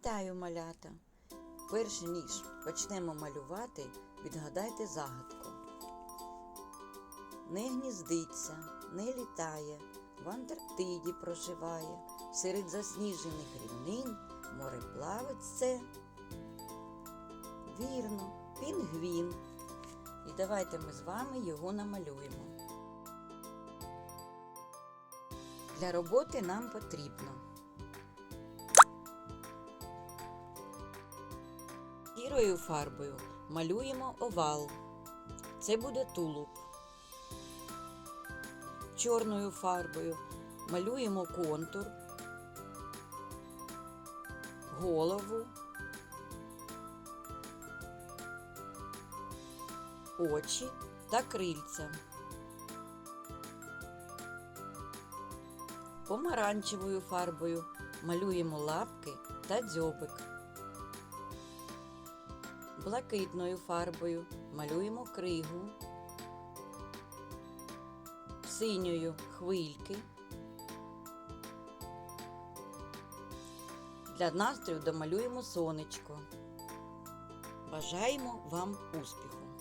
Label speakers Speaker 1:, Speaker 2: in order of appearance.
Speaker 1: Вітаю, малята! Перш ніж почнемо малювати, відгадайте загадку. Не гніздиться, не літає, в Антарктиді проживає, серед засніжених рівнин мореплавець це. Вірно, пінгвін. І давайте ми з вами його намалюємо. Для роботи нам потрібно Сірою фарбою малюємо овал. Це буде тулуб. Чорною фарбою малюємо контур, голову, очі та крильця. Помаранчевою фарбою малюємо лапки та дзьобик. Блакитною фарбою малюємо кригу, синьою хвильки. Для настрою домалюємо сонечко. Бажаємо вам успіху!